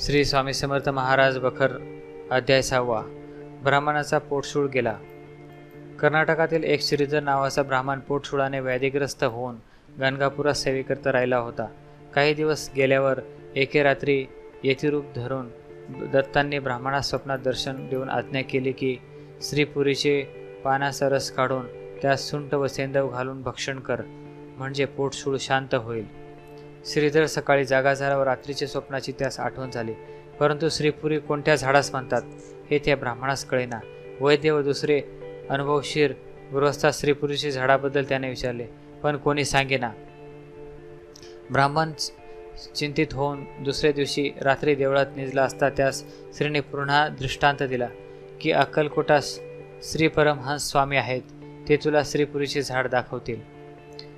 श्री स्वामी समर्थ महाराज बखर अध्याय सहावा. ब्राह्मणाचा पोटशूळ गेला. कर्नाटकातील एक श्रीधर नावाचा ब्राह्मण पोटशुळाने व्याधीग्रस्त होऊन गणगापुरात सेवेकरता राहिला होता. काही दिवस गेल्यावर एके रात्री यतिरूप धरून दत्तांनी ब्राह्मणास स्वप्नात दर्शन देऊन आज्ञा केली की श्रीपुरीचे पानाचा रस काढून त्यात सुंठ व सेंदव घालून भक्षण कर म्हणजे पोटशूळ शांत होईल. श्रीधर सकाळी जागा झाला व रात्रीच्या स्वप्नाची त्यास आठवण झाली. परंतु श्रीपुरी कोणत्या झाडास म्हणतात हे त्या ब्राह्मणास कळेना. वैद्य व दुसरे अनुभवशीर गृहस्था श्रीपुरीच्या झाडाबद्दल त्याने विचारले पण कोणी सांगेना. ब्राह्मण चिंतित होऊन दुसऱ्या दिवशी रात्री देवळात निजला असता त्यास श्रीने पुन्हा दृष्टांत दिला की अक्कलकोटास श्री परमहंस स्वामी आहेत ते तुला श्रीपुरीचे झाड दाखवतील.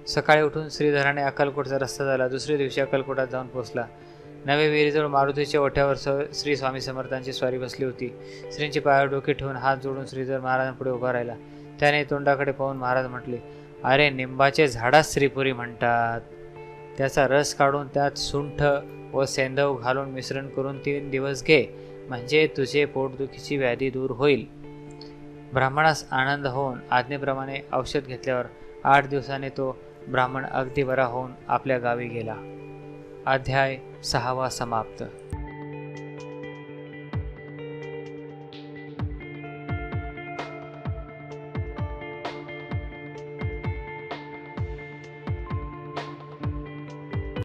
सकाळी उठून श्रीधराने अक्कलकोटचा रस्ता झाला. दुसऱ्या दिवशी अक्कलकोटात जाऊन पोहोचला. नवे विहिरीजवळ मारुतीच्या ओठ्यावर स श्री स्वामी समर्थांची स्वारी बसली होती. श्रींची पायावर डोके ठेवून हात जोडून श्रीधर महाराजांपुढे उभा राहिला. त्याने तोंडाकडे पाहून महाराज म्हटले अरे निंबाचे झाडास श्रीपुरी म्हणतात. त्याचा रस काढून त्यात सुंठ व सेंधव घालून मिश्रण करून तीन दिवस घे. म्हणजे तुझे पोटदुखीची व्याधी दूर होईल. ब्राह्मणास आनंद होऊन आज्ञेप्रमाणे औषध घेतल्यावर आठ दिवसाने तो ब्राह्मण अगदी बरा होऊन आपल्या गावी गेला. अध्याय सहावा समाप्त.